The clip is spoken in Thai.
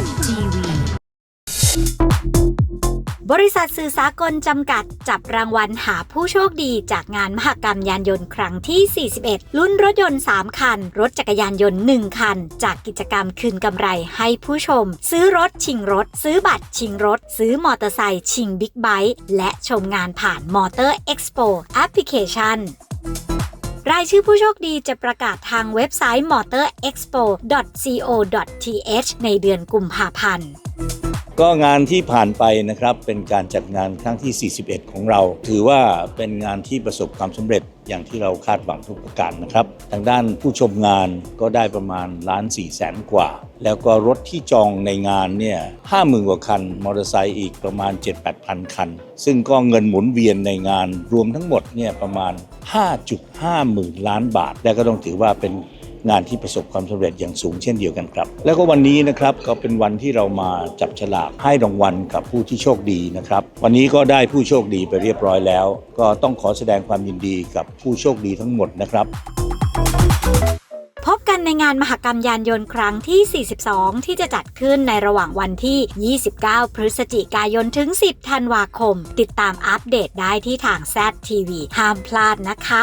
ZTV บริษัทสื่อสากลจำกัด จับรางวัลหาผู้โชคดีจากงานมหกรรมยานยนต์ครั้งที่ 41รุ่นรถยนต์ 3 คัน รถจักรยานยนต์ 1 คัน จากกิจกรรมคืนกำไรให้ผู้ชม ซื้อรถชิงรถ ซื้อบัตรชิงรถ ซื้อมอเตอร์ไซค์ชิงบิ๊กไบค์และชมงานผ่านมอเตอร์เอ็กซ์โปแอปพลิเคชัน รายชื่อผู้โชคดีจะประกาศทางเว็บไซต์ motorexpo.co.th ในเดือนกุมภาพันธ์ ก็งานที่ผ่านไปนะครับเป็นการจัดงานครั้งที่ 41 ของเรา ถือว่าเป็นงานที่ประสบความสำเร็จอย่างที่เราคาดหวังทุกประการนะครับ ทางด้านผู้ชมงานก็ได้ประมาณล้าน4แสนกว่า แล้วก็รถที่จองในงานเนี่ยห้าหมื่นกว่าคัน มอเตอร์ไซค์อีกประมาณ 7-8พันคัน ซึ่งก็เงินหมุนเวียนในงานรวมทั้งหมดเนี่ยประมาณ 5.5 หมื่นล้านบาท และก็ต้องถือว่าเป็น งานที่ประสบความสำเร็จอย่างสูงเช่นเดียวกันครับ แล้วก็วันนี้นะครับก็เป็นวันที่เรามาจับฉลากให้รางวัลกับผู้ที่โชคดีนะครับ วันนี้ก็ได้ผู้โชคดีไปเรียบร้อยแล้ว ก็ต้องขอแสดงความยินดีกับผู้โชคดีทั้งหมดนะครับพบกันในงานมหกรรมยานยนต์ครั้งที่ 42 ที่จะจัดขึ้นในระหว่างวันที่ 29 พฤศจิกายนถึง 10 ธันวาคม ติดตามอัปเดตได้ที่ทาง ZTV ห้ามพลาดนะคะ